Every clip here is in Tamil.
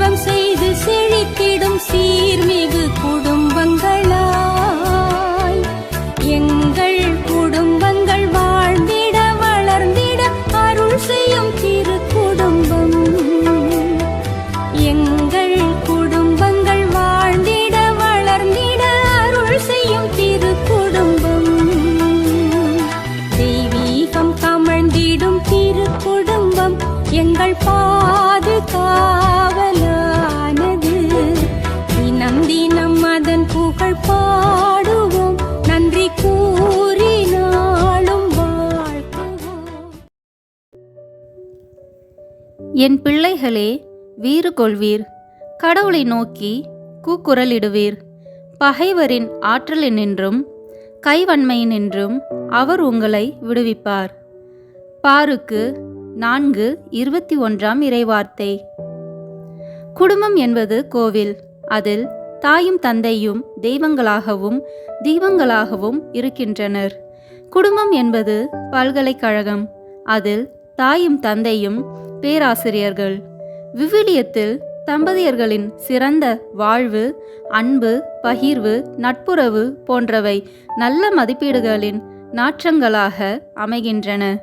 ஜெபம் செய்து செழித்திடும் சீர்மிகு குடும்பங்களா? என் பிள்ளைகளே வீறு கொள்வீர் கடவுளை நோக்கி கூக்குரலிடுவீர். பகைவரின் ஆற்றலினின்றும் கைவன்மையினின்றும் அவர் உங்களை விடுவிப்பார். பாருக்கு நான்கு இருபத்தி ஒன்றாம் இறைவார்த்தை. குடும்பம் என்பது கோவில். அதில் தாயும் தந்தையும் தெய்வங்களாகவும் தீபங்களாகவும் இருக்கின்றனர். குடும்பம் என்பது பல்கலைக்கழகம். அதில் தாயும் தந்தையும் பேராசிரியர்கள். விவிலியத்தில் தம்பதியர்களின் சிறந்த வாழ்வு அன்பு பகிர்வு நட்புறவு போன்றவை நல்ல மதிப்பீடுகளின் நாற்றங்களாக அமைகின்றன.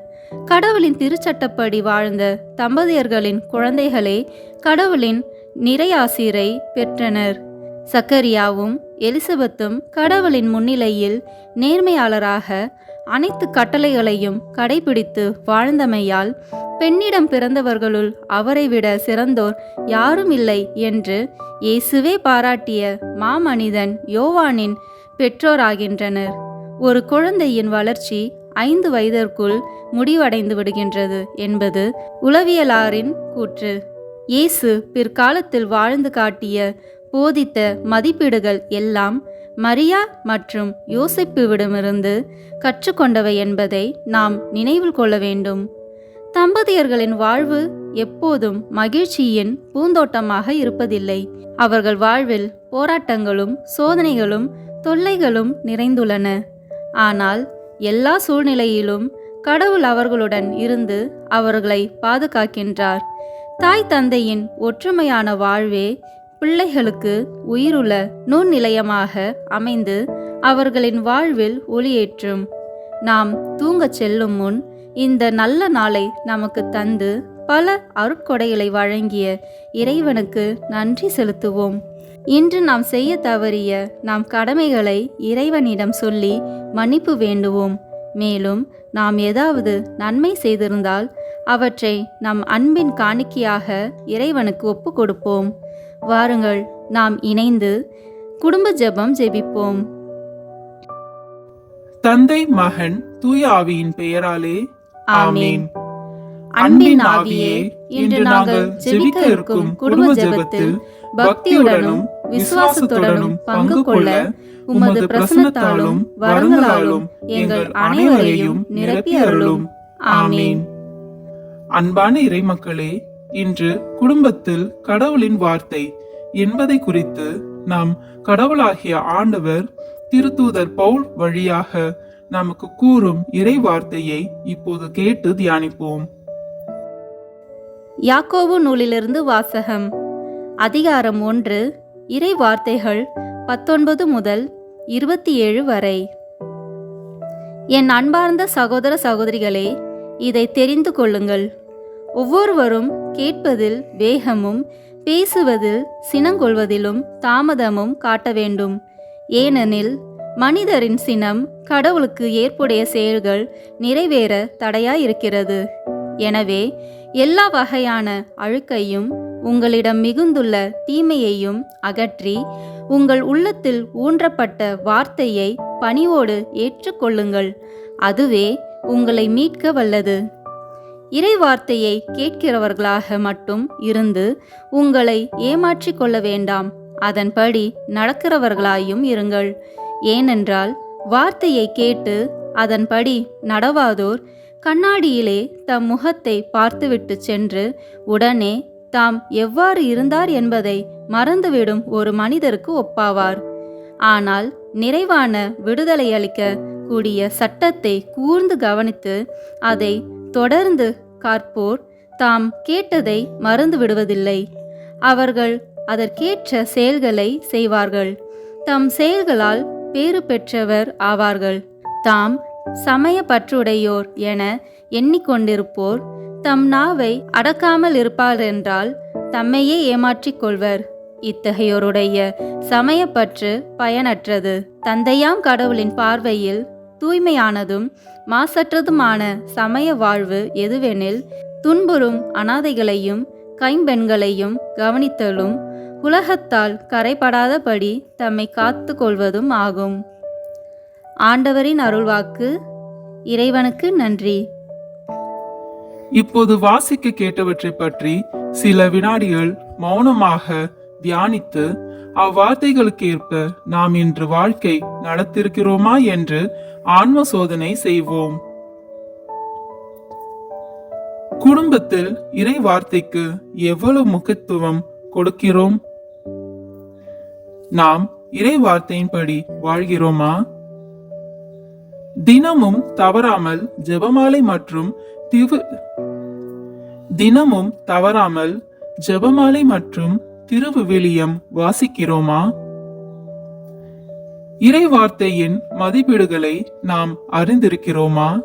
கடவுளின் திருச்சட்டப்படி வாழ்ந்த தம்பதியர்களின் குழந்தைகளே கடவுளின் நிறையாசிரை பெற்றனர். சக்கரியாவும் எலிசபெத்தும் கடவுளின் முன்னிலையில் நேர்மையாளராக அனைத்து கட்டளைகளையும் கடைபிடித்து வாழ்ந்தமையால் பெண்ணிடம் பிறந்தவர்களுள் அவரை விட சிறந்தோர் யாரும் இல்லை என்று இயேசுவே பாராட்டிய மாமனிதன் யோவானின் பெற்றோராகின்றனர். ஒரு குழந்தையின் வளர்ச்சி ஐந்து வயதிற்குள் முடிவடைந்து விடுகின்றது என்பது உளவியலாரின் கூற்று. இயேசு பிற்காலத்தில் வாழ்ந்து காட்டிய போதித்த மதிப்பீடுகள் எல்லாம் மரியா மற்றும் யோசிப்புவிடமிருந்து கற்றுக்கொண்டவை என்பதை நாம் நினைவில் கொள்ள வேண்டும். தம்பதியர்களின் வாழ்வு எப்போதும் மகிழ்ச்சியின் பூந்தோட்டமாக இருப்பதில்லை. அவர்கள் வாழ்வில் போராட்டங்களும் சோதனைகளும் தொல்லைகளும் நிறைந்துள்ளன. ஆனால் எல்லா சூழ்நிலையிலும் கடவுள் அவர்களுடன் இருந்து அவர்களை பாதுகாக்கின்றார். தாய் தந்தையின் ஒற்றுமையான வாழ்வே பிள்ளைகளுக்கு உயிருள்ள நுண்நிலையமாக அமைந்து அவர்களின் வாழ்வில் ஒளியேற்றும். நாம் தூங்கச் செல்லும் முன் இந்த நல்ல நாளை நமக்கு தந்து பல அருட்கொடைகளை வழங்கிய இறைவனுக்கு நன்றி செலுத்துவோம். இன்று நாம் செய்ய தவறிய நாம் கடமைகளை இறைவனிடம் சொல்லி மன்னிப்பு வேண்டுவோம். மேலும் நாம் ஏதாவது நன்மை செய்திருந்தால் அவற்றை நம் அன்பின் காணிக்கையாக இறைவனுக்கு ஒப்பு கொடுப்போம். வாருங்கள் நாம் இணைந்து குடும்ப ஜெபம் ஜெபிப்போம். தந்தை மகன் தூய ஆவியின் பெயராலே ஆமென். அன்பின் ஆவியே இன்று நாங்கள் ஜெபிக்க இருக்கும் குடும்ப ஜெபத்தில் பக்தியுடனும் விசுவாசத்துடனும் பங்கு கொள்ள உமது பிரசன்னத்தாலும் வரங்களாலும் எங்கள் அனைவரையும் நிரப்பி அருளும். ஆமென். அன்பான இறைமக்களே இன்று குடும்பத்தில் கடவுளின் வார்த்தை என்பதை குறித்து நாம் கடவுளாகிய ஆண்டவர் திருத்தூதர் பவுல் வழியாக நமக்கு கூறும் இறை வார்த்தையை இப்போது கேட்டு தியானிப்போம். யாக்கோபு நூலிலிருந்து வாசகம் அதிகாரம் ஒன்று இறை வார்த்தைகள் பத்தொன்பது முதல் இருபத்தி ஏழு வரை. என் அன்பார்ந்த சகோதர சகோதரிகளே இதை தெரிந்து கொள்ளுங்கள். ஒவ்வொருவரும் கேட்பதில் வேகமும் பேசுவதில் சினங்கொள்வதிலும் தாமதமும் காட்ட வேண்டும். ஏனெனில் மனிதரின் சினம் கடவுளுக்கு ஏற்புடைய செயல்கள் நிறைவேற தடையாயிருக்கிறது. எனவே எல்லா வகையான அழுக்கையும் உங்களிடம் மிகுந்துள்ள தீமையையும் அகற்றி உங்கள் உள்ளத்தில் ஊன்றப்பட்ட வார்த்தையை பணிவோடு ஏற்றுக்கொள்ளுங்கள். அதுவே உங்களை மீட்க வல்லது. இறைவார்த்தையை கேட்கிறவர்களாக மட்டும் இருந்து உங்களை ஏமாற்றிக் கொள்ள வேண்டாம். அதன்படி நடக்கிறவர்களாயும் இருங்கள். ஏனென்றால் வார்த்தையை கேட்டு அதன்படி நடவாதோர் கண்ணாடியிலே தம் முகத்தை பார்த்துவிட்டு சென்று உடனே தாம் எவ்வாறு இருந்தார் என்பதை மறந்துவிடும் ஒரு மனிதருக்கு ஒப்பாவார். ஆனால் நிறைவான விடுதலை அளிக்க கூடிய சட்டத்தை கூர்ந்து கவனித்து அதை தொடர்ந்து காற்போர் தாம் கேட்டதை மறந்து விடுவதில்லை. அவர்கள் அதற்கேற்ற செயல்களை செய்வார்கள். தம் செயல்களால் பேறு பெற்றவர் ஆவார்கள். தாம் சமய பற்றுடையோர் என எண்ணிக்கொண்டிருப்போர் தம் நாவை அடக்காமல் இருப்பார் என்றால் தம்மையே ஏமாற்றிக் கொள்வர். இத்தகையோருடைய சமயப்பற்று பயனற்றது. தந்தையாம் கடவுளின் பார்வையில் தூய்மையானதும் மாசற்றதுமான சமய வாழ்வு எதுவெனில் துன்புறும் அனாதைகளையும் கைம்பெண்களையும் கவனித்தலும் உலகத்தால் கரைபடாதபடி தம்மை காத்து கொள்வதும் ஆகும். ஆண்டவரின் அருள்வாக்கு இறைவனுக்கு நன்றி. இப்போது வாசிக்க கேட்டவற்றை பற்றி சில வினாடிகள் மௌனமாக தியானித்து அவ்வார்த்தைகளுக்கு ஏற்ப நாம் இன்று வாழ்க்கை நடத்திருக்கிறோமா என்று ஆன்ம சோதனை செய்வோம். குடும்பத்தில் இறை வார்த்தைக்கு எவ்வளவு முக்கியத்துவம் கொடுக்கிறோம்? நாம் இறை வார்த்தையின்படி வாழ்கிறோமா? தினமும் தவறாமல் ஜெபமாலை மற்றும் திவு தினமும் தவறாமல் ஜெபமாலை மற்றும் திருவிவிலியம் வாசிக்கிறோமா? இறைவார்த்தையின் மதிப்பீடுகளை நாம் அறிந்திருக்கிறோமா?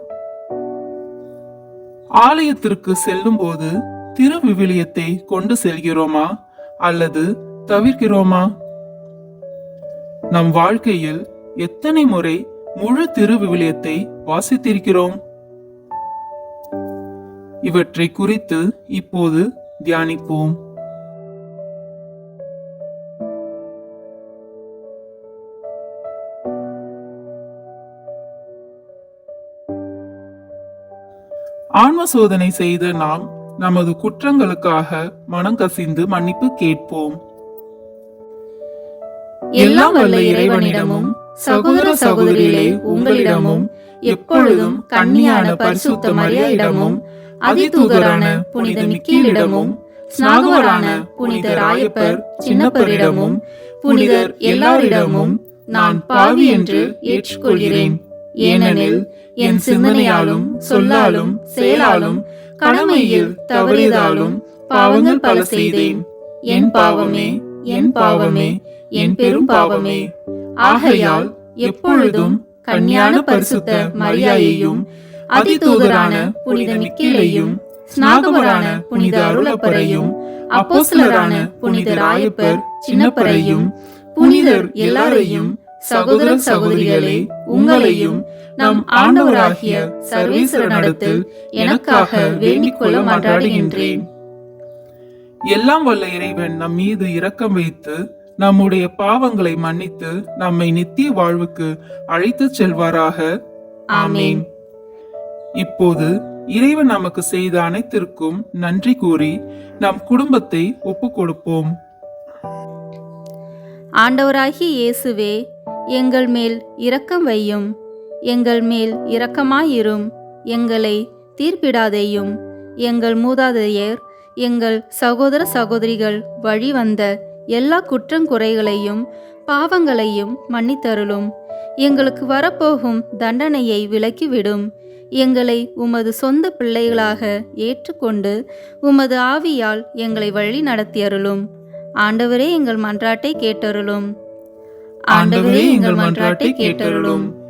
ஆலயத்திற்கு செல்லும்போது திருவிவிலியத்தை கொண்டு செல்கிறோமா அல்லது தவிர்க்கிறோமா? நம் வாழ்க்கையில் எத்தனை முறை முழு திருவிவிலியத்தை வாசித்திருக்கிறோம்? இவற்றை குறித்து இப்போது தியானிப்போம். ஆன்ம சோதனை செய்த நாம் நமது குற்றங்களுக்காக மனம் கசிந்து மன்னிப்பு கேட்போம். எல்லாம் வல்ல இறைவனிடமும் சகோதர சகோதரிகளே உங்களிடமும் எப்பொழுதும் கண்ணியான பரிசுத்த மரியாயிடமும் அதிதூதரான புனித மிக்கேலிடமும் ஸ்நாகவரான புனித ராயப்பர் சின்னப்பரிடமும் புனிதர் எல்லாரிடமும் நான் பாவி என்று ஏற்றுக்கொள்கிறேன். ஏனெனில் என் சிந்தனையாலும் சொல்லாலும் செயலாலும் கடமையில் தவறியதாலும் பாவங்கள் பல செய்தேன். என் பாவமே என் பாவமே என் பெரும் பாவமே. ஆகையால் எப்பொழுதும் கன்னியான பரிசுத்த மரியாயையும் அதிதூதரான புனித மிக்கேலையும் ஸ்நாகவரான புனித அருளப்பரையும் அப்போஸ்தலரான புனித ராயப்பர் சின்னப்பரையும் புனிதர் எல்லாரையும் சகோதர சகோதரிகளே உங்களையும் நம் ஆண்டவராகிய சர்வேஸ்வரனிடத்தில் எனக்காக வேண்டிக் கொள்ள மன்றாடுகின்றேன் எல்லாம் வல்ல இறைவன் நம் மீது இரக்கம் வைத்து நம்முடைய பாவங்களை மன்னித்து நம்மை நித்திய வாழ்வுக்கு அழைத்துச் செல்வாராக. ஆமேன். இப்போது இறைவன் நமக்கு செய்த அனைத்திற்கும் நன்றி கூறி நம் குடும்பத்தை ஒப்புக் கொடுப்போம். ஆண்டவராகிய இயேசுவே எங்கள் மேல் இரக்கம் வையும். எங்கள் மேல் இரக்கமாயிரும். எங்களை தீர்ப்பிடாதேயும். எங்கள் மூதாதையர் எங்கள் சகோதர சகோதரிகள் வழி வந்த எல்லா குற்றங்குறைகளையும் பாவங்களையும் மன்னித்தருளும். எங்களுக்கு வரப்போகும் தண்டனையை விலக்கிவிடும். எங்களை உமது சொந்த பிள்ளைகளாக ஏற்றுக்கொண்டு உமது ஆவியால் எங்களை வழி நடத்தியருளும். ஆண்டவரே எங்கள் மன்றாட்டை கேட்டருளும். ஆண்டவரே எங்கள் மன்றாட்டை கேட்டருளும்.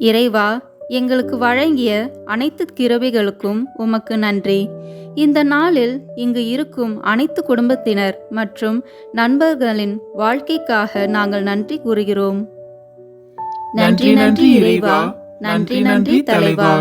இறைவா எங்களுக்கு வழங்கிய அனைத்து கிருபைகளுக்கும் உமக்கு நன்றி. இந்த நாளில் இங்கு இருக்கும் அனைத்து குடும்பத்தினர் மற்றும் நண்பர்களின் வாழ்க்கைக்காக நாங்கள் நன்றி கூறுகிறோம். நன்றி நன்றி இறைவா நன்றி நன்றி தலைவா.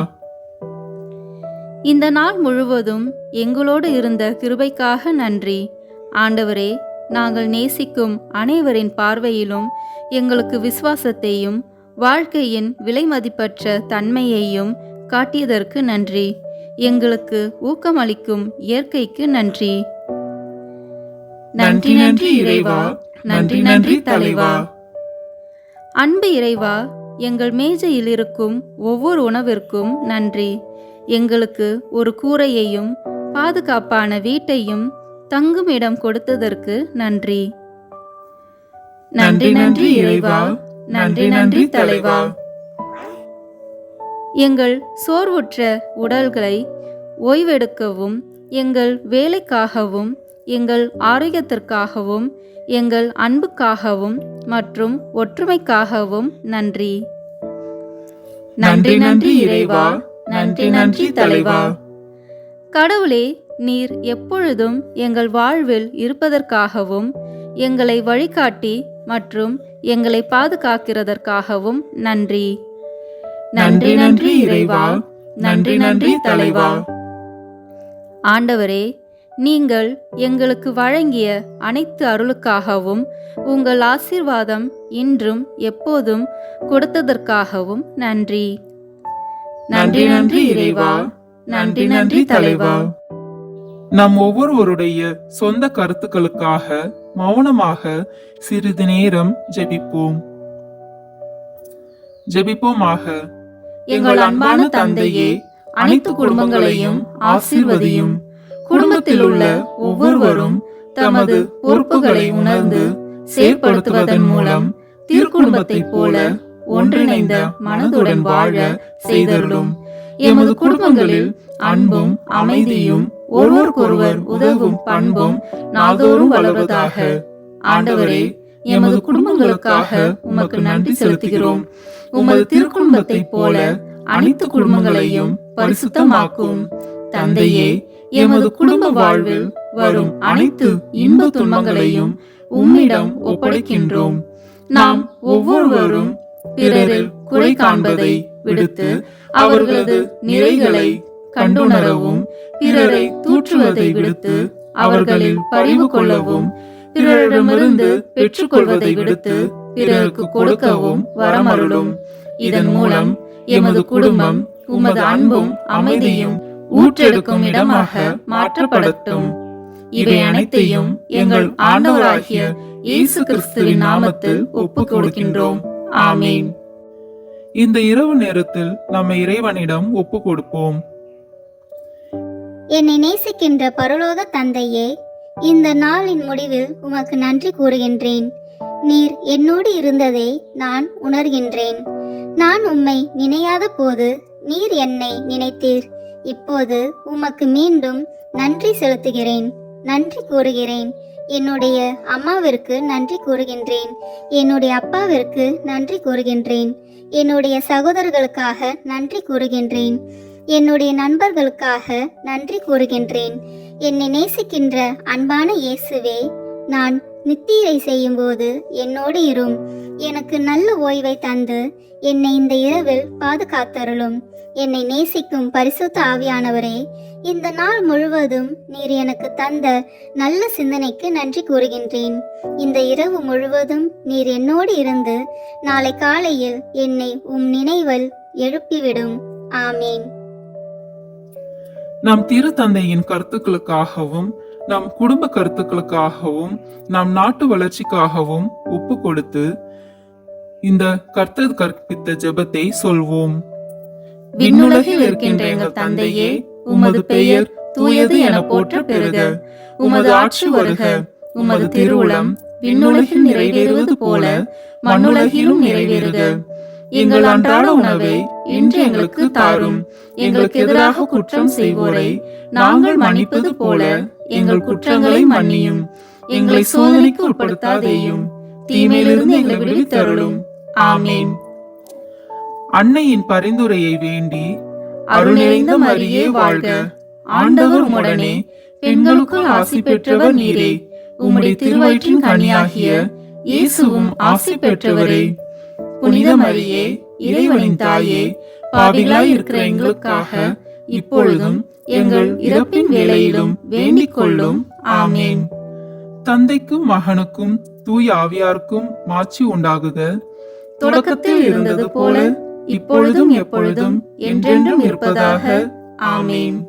இந்த நாள் முழுவதும் எங்களோடு இருந்த கிருபைக்காக நன்றி. ஆண்டவரே நாங்கள் நேசிக்கும் அனைவரின் பார்வையிலும் எங்களுக்கு விசுவாசத்தையும் வாழ்க்கையின் விலைமதிப்பற்ற தன்மையையும் காட்டியதற்கு நன்றி. எங்களுக்கு ஊக்கமளிக்கும் இயற்கைக்கு நன்றி. நன்றி நன்றி இறைவா. நன்றி நன்றி தலைவா. அன்பு இறைவா எங்கள் மேஜையில் இருக்கும் ஒவ்வொரு உணவிற்கும் நன்றி. எங்களுக்கு ஒரு கூரையையும் பாதுகாப்பான வீட்டையும் தங்கும் இடம் கொடுத்ததற்கு நன்றி. நன்றி நன்றி இறைவா. நன்றி நன்றி தலைவா. எங்கள் சோர்வுற்ற உடல்களை ஓய்வெடுக்கவும் எங்கள் வேலைக்காகவும் எங்கள் ஆரோக்கியத்திற்காகவும் எங்கள் அன்புக்காகவும் மற்றும் ஒற்றுமைக்காகவும் நன்றி. நன்றி நன்றி இறைவா. நன்றி நன்றி தலைவா. கடவுளே நீர் எப்பொழுதும் எங்கள் வாழ்வில் இருப்பதற்காகவும் எங்களை வழிகாட்டி மற்றும் எங்களை பாதுகாக்கிறதற்காகவும் நன்றி. நன்றி நன்றி இறைவா. நன்றி நன்றி தலைவா. ஆண்டவரே நீங்கள் எங்களுக்கு வழங்கிய அனைத்து அருளுக்காகவும் உங்கள் ஆசீர்வாதம் இன்றும் எப்போதும் கொடுத்ததற்காகவும் நன்றி. நன்றி நன்றி இறைவா. நன்றி நன்றி தலைவா. நம் ஒவ்வொருவருடைய சொந்த கருத்துக்களுக்காக மௌனமாக சிறிது நேரம் ஜெபிப்போம். ஜெபிப்போமாக. எங்கள் அன்பான தந்தையே அனைத்து குடும்பங்களையும் ஆசீர்வதியும். குடும்பத்தில் உள்ள ஒவ்வொருவரும் தமது பொறுப்புகளை உணர்ந்து செயற்படுத்துவதன் மூலம் திருக்குடும்பத்தைப் போல ஒன்றிணைந்த மனதுடன் வாழ செய்தருளும். எமது குடும்பங்களில் அன்பும் அமைதியும் ஒருவருக்கொருவர் உதவும் பண்பும் நாள்தோறும் வளர்வதாக. ஆண்டவரே எமது குடும்பங்களுக்காக உமக்கு நன்றி செலுத்துகிறோம். உமது திருக்குடும்பத்தைப் போல அனைத்து குடும்பங்களையும் பரிசுத்தமாக்கும். தந்தையே எமது குடும்ப வாழ்வில் வரும் அனைத்து இன்ப துன்பங்களையும் உம்மிடம் ஒப்படைக்கின்றோம். நாம் ஒவ்வொருவரும் பிறரில் குறை காண்பதை விடுத்து அவர்களது நிறைகளை கண்டுணரவும் பிறரை தூற்றுவதை விடுத்து அவர்களில் பரிவு கொள்ளவும் பிறரிடமிருந்து பெற்றுக்கொள்வதை விடுத்து பிறருக்கு கொடுக்கவும் வரமருளும். இதன் மூலம் எமது குடும்பம் உமது அன்பும் அமைதியும் ஊற்றெடுக்கும் இடமாக மாற்றப்படட்டும். இவை அனைத்தையும் எங்கள் ஆண்டவராகிய இயேசு கிறிஸ்துவின் நாமத்தில் ஒப்புக் கொடுக்கின்றோம். ஆமீன். இந்த இரவு நேரத்தில் நம்ம இறைவனிடம் ஒப்பு கொடுப்போம். என்னை நேசிக்கின்ற பரலோக தந்தையே இந்த நாளின் முடிவில் உமக்கு நன்றி கூறுகின்றேன். நீர் என்னோடு இருந்ததை நான் உணர்கின்றேன். நான் உம்மை நினையாத போது நீர் என்னை நினைத்தீர். இப்போது உமக்கு மீண்டும் நன்றி செலுத்துகிறேன். நன்றி கூறுகிறேன். என்னுடைய அம்மாவிற்கு நன்றி கூறுகின்றேன். என்னுடைய அப்பாவிற்கு நன்றி கூறுகின்றேன். என்னுடைய சகோதரர்களுக்காக நன்றி கூறுகின்றேன். என்னுடைய நண்பர்களுக்காக நன்றி கூறுகின்றேன். என்னை நேசிக்கின்ற அன்பான இயேசுவே நான் நித்திரை செய்யும்போது என்னோடு இரும். எனக்கு நல்ல ஓய்வை தந்து என்னை இந்த இரவில் பாதுகாத்தருளும். என்னை நேசிக்கும் பரிசுத்த ஆவியானவரே இந்த நாள் முழுவதும் நீர் எனக்கு தந்த நல்ல சிந்தனைக்கு நன்றி கூறுகின்றேன். இந்த இரவு முழுவதும் நீர் என்னோடு இருந்து நாளை காலையில் என்னை உம் நினைவில் எழுப்பிவிடும். ஆமீன். நம் திருத்தந்தையின் கருத்துக்களுக்காகவும் நம் குடும்ப கருத்துக்களுக்காகவும் நம் நாட்டு வளர்ச்சிக்காகவும் ஒப்பு கொடுத்து இந்த கர்த்தர் கற்பித்த ஜெபத்தை சொல்வோம். விண்ணுலகில் இருக்கின்ற எங்கள் தந்தையே உமது பெயர் தூயது என போற்ற பெறுக. உமது ஆட்சி வருக. உமது திருவுளம் விண்ணுலகில் நிறைவேறுவது போல மண்ணுலகிலும் நிறைவேறுக. எங்கள் அன்றாட உணவை இன்று எங்களுக்கு தாரும். எங்களுக்கு எதிராக குற்றம் செய்வோரை நாங்கள் மன்னிப்பது போல எங்கள் குற்றங்களை மன்னியும். எங்களை சோதனைக்கு உட்படுத்தாதேயும். தீமையிலிருந்து எங்களை விடுவித்தருளும். ஆமேன். அன்னையின் பரிந்துரையை வேண்டி அருள் நிறைந்த மரியே வாழ்க. ஆண்டவர் உம்முடனே பெண்களுக்குள் ஆசி பெற்றவர் நீரே. உம்முடைய திருவயிற்றின் கனியாகிய இயேசுவும் ஆசி பெற்றவரே. புனித மரியே இறைவனின் தாயே பாவிகளாய் இருக்கிற எங்களுக்காக இப்பொழுதும் எங்கள் இறப்பின் வேளையிலும் வேண்டிக் கொள்ளும் ஆமேன். தந்தைக்கும் மகனுக்கும் தூய ஆவியாருக்கும் மாட்சி உண்டாகுக. தொடக்கத்தில் இருந்தது போல இப்பொழுதும் எப்பொழுதும் என்றென்றும் இருப்பதாக. ஆமேன்.